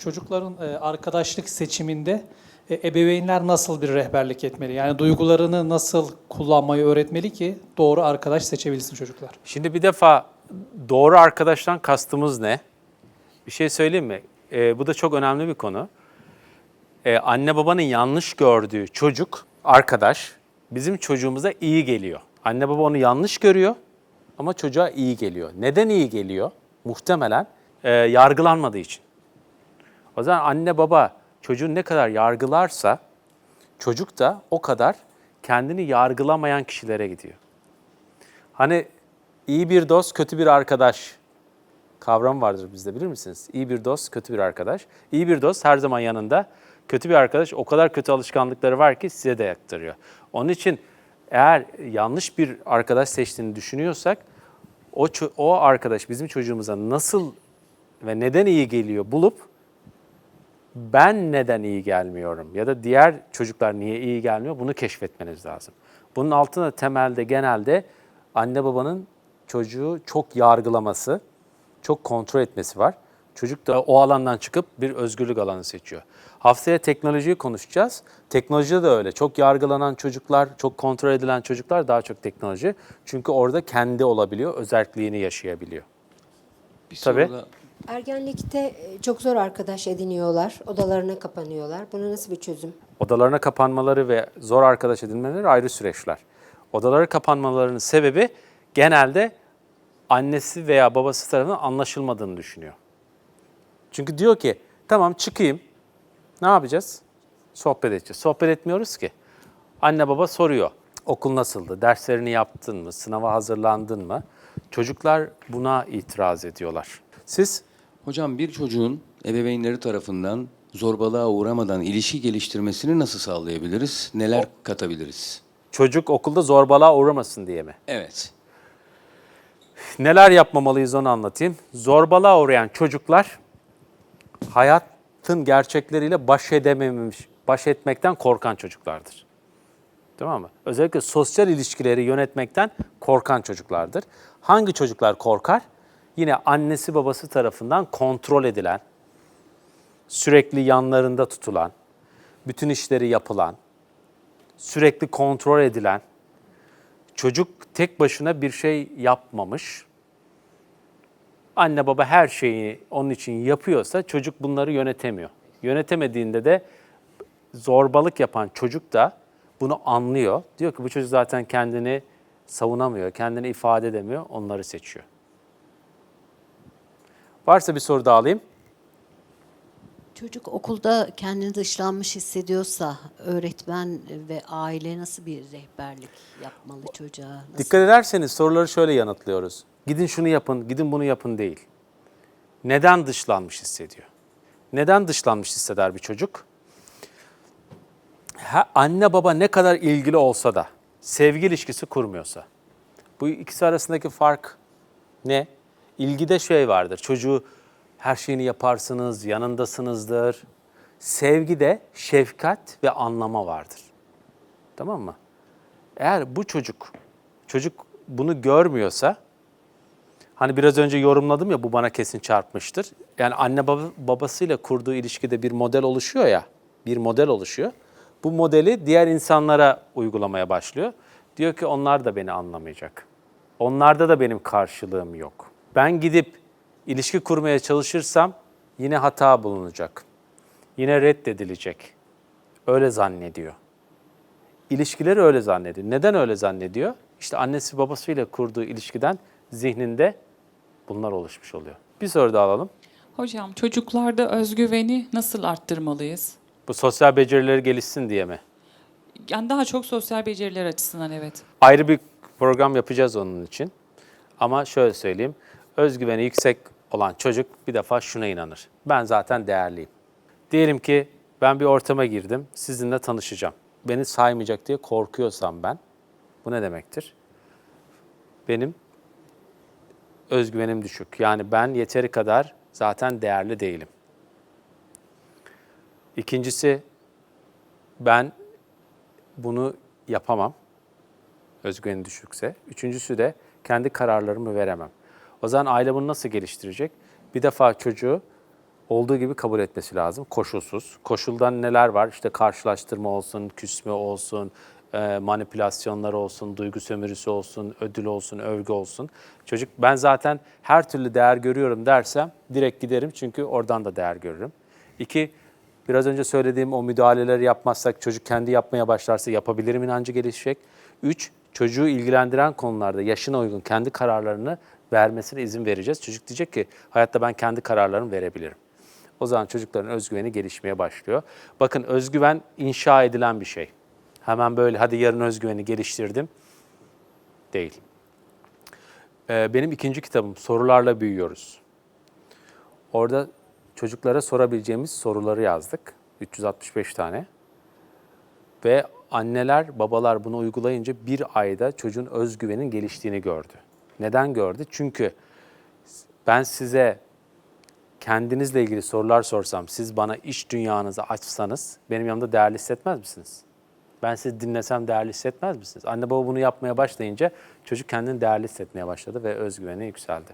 çocukların e, arkadaşlık seçiminde e, ebeveynler nasıl bir rehberlik etmeli? Yani duygularını nasıl kullanmayı öğretmeli ki doğru arkadaş seçebilsin çocuklar? Şimdi bir defa doğru arkadaştan kastımız ne? Bir şey söyleyeyim mi? Ee, bu da çok önemli bir konu. Ee, anne babanın yanlış gördüğü çocuk, arkadaş bizim çocuğumuza iyi geliyor. Anne baba onu yanlış görüyor ama çocuğa iyi geliyor. Neden iyi geliyor? Muhtemelen e, yargılanmadığı için. O zaman anne baba çocuğun ne kadar yargılarsa çocuk da o kadar kendini yargılamayan kişilere gidiyor. Hani iyi bir dost, kötü bir arkadaş kavramı vardır bizde bilir misiniz? İyi bir dost, kötü bir arkadaş. İyi bir dost her zaman yanında. Kötü bir arkadaş o kadar kötü alışkanlıkları var ki size de yaktırıyor. Onun için eğer yanlış bir arkadaş seçtiğini düşünüyorsak o, o arkadaş bizim çocuğumuza nasıl ve neden iyi geliyor bulup ben neden iyi gelmiyorum ya da diğer çocuklar niye iyi gelmiyor bunu keşfetmeniz lazım. Bunun altında temelde genelde anne babanın çocuğu çok yargılaması, çok kontrol etmesi var. Çocuk da o alandan çıkıp bir özgürlük alanı seçiyor. Haftaya teknolojiyi konuşacağız. Teknolojide de öyle. Çok yargılanan çocuklar, çok kontrol edilen çocuklar daha çok teknoloji. Çünkü orada kendi olabiliyor, özelliğini yaşayabiliyor. Bir Tabii. soru da- Ergenlikte e, çok zor arkadaş ediniyorlar, odalarına kapanıyorlar. Buna nasıl bir çözüm? Odalarına kapanmaları ve zor arkadaş edinmeleri ayrı süreçler. Odalara kapanmalarının sebebi genelde annesi veya babası tarafından anlaşılmadığını düşünüyor. Çünkü diyor ki tamam çıkayım ne yapacağız? Sohbet edeceğiz. Sohbet etmiyoruz ki. Anne baba soruyor. Okul nasıldı? Derslerini yaptın mı? Sınava hazırlandın mı? Çocuklar buna itiraz ediyorlar. Siz Hocam bir çocuğun ebeveynleri tarafından zorbalığa uğramadan ilişki geliştirmesini nasıl sağlayabiliriz? Neler katabiliriz? çocuk okulda zorbalığa uğramasın diye mi? Evet. Neler yapmamalıyız onu anlatayım. Zorbalığa uğrayan çocuklar hayatın gerçekleriyle baş edememiş, baş etmekten korkan çocuklardır. Tamam mı? Özellikle sosyal ilişkileri yönetmekten korkan çocuklardır. Hangi çocuklar korkar? Yine annesi babası tarafından kontrol edilen, sürekli yanlarında tutulan, bütün işleri yapılan, sürekli kontrol edilen, çocuk tek başına bir şey yapmamış. Anne baba her şeyi onun için yapıyorsa çocuk bunları yönetemiyor. Yönetemediğinde de zorbalık yapan çocuk da bunu anlıyor. Diyor ki bu çocuk zaten kendini savunamıyor, kendini ifade edemiyor, onları seçiyor. Varsa bir soru daha alayım. Çocuk okulda kendini dışlanmış hissediyorsa öğretmen ve aile nasıl bir rehberlik yapmalı çocuğa? Nasıl? Dikkat ederseniz soruları şöyle yanıtlıyoruz. Gidin şunu yapın, gidin bunu yapın değil. Neden dışlanmış hissediyor? Neden dışlanmış hisseder bir çocuk? Ha, anne baba ne kadar ilgili olsa da sevgi ilişkisi kurmuyorsa. Bu ikisi arasındaki fark ne? İlgide şey vardır. Çocuğu her şeyini yaparsınız, yanındasınızdır. Sevgide şefkat ve anlama vardır. Tamam mı? Eğer bu çocuk, çocuk bunu görmüyorsa, hani biraz önce yorumladım ya bu bana kesin çarpmıştır. Yani anne baba, babasıyla kurduğu ilişkide bir model oluşuyor ya, bir model oluşuyor. Bu modeli diğer insanlara uygulamaya başlıyor. Diyor ki onlar da beni anlamayacak. Onlarda da benim karşılığım yok. Ben gidip ilişki kurmaya çalışırsam yine hata bulunacak. Yine reddedilecek. Öyle zannediyor. İlişkileri öyle zannediyor. Neden öyle zannediyor? İşte annesi babasıyla kurduğu ilişkiden zihninde bunlar oluşmuş oluyor. Bir soru daha alalım. Hocam çocuklarda özgüveni nasıl arttırmalıyız? Bu sosyal becerileri gelişsin diye mi? Yani daha çok sosyal beceriler açısından evet. Ayrı bir program yapacağız onun için. Ama şöyle söyleyeyim. Özgüveni yüksek olan çocuk bir defa şuna inanır. Ben zaten değerliyim. Diyelim ki ben bir ortama girdim, sizinle tanışacağım. Beni saymayacak diye korkuyorsam ben, bu ne demektir? Benim özgüvenim düşük. Yani ben yeteri kadar zaten değerli değilim. İkincisi, ben bunu yapamam. Özgüveni düşükse. Üçüncüsü de kendi kararlarımı veremem. O zaman aile bunu nasıl geliştirecek? Bir defa çocuğu olduğu gibi kabul etmesi lazım. Koşulsuz. Koşuldan neler var? İşte karşılaştırma olsun, küsme olsun, e, manipülasyonlar olsun, duygu sömürüsü olsun, ödül olsun, övgü olsun. Çocuk ben zaten her türlü değer görüyorum dersem direkt giderim çünkü oradan da değer görürüm. İki, biraz önce söylediğim o müdahaleleri yapmazsak çocuk kendi yapmaya başlarsa yapabilirim inancı gelişecek. Üç, çocuğu ilgilendiren konularda yaşına uygun kendi kararlarını vermesine izin vereceğiz. Çocuk diyecek ki hayatta ben kendi kararlarımı verebilirim. O zaman çocukların özgüveni gelişmeye başlıyor. Bakın özgüven inşa edilen bir şey. Hemen böyle hadi yarın özgüveni geliştirdim değil. Ee, benim ikinci kitabım Sorularla Büyüyoruz. Orada çocuklara sorabileceğimiz soruları yazdık. 365 tane. Ve anneler, babalar bunu uygulayınca bir ayda çocuğun özgüvenin geliştiğini gördü. Neden gördü? Çünkü ben size kendinizle ilgili sorular sorsam, siz bana iş dünyanızı açsanız benim yanımda değerli hissetmez misiniz? Ben sizi dinlesem değerli hissetmez misiniz? Anne baba bunu yapmaya başlayınca çocuk kendini değerli hissetmeye başladı ve özgüveni yükseldi.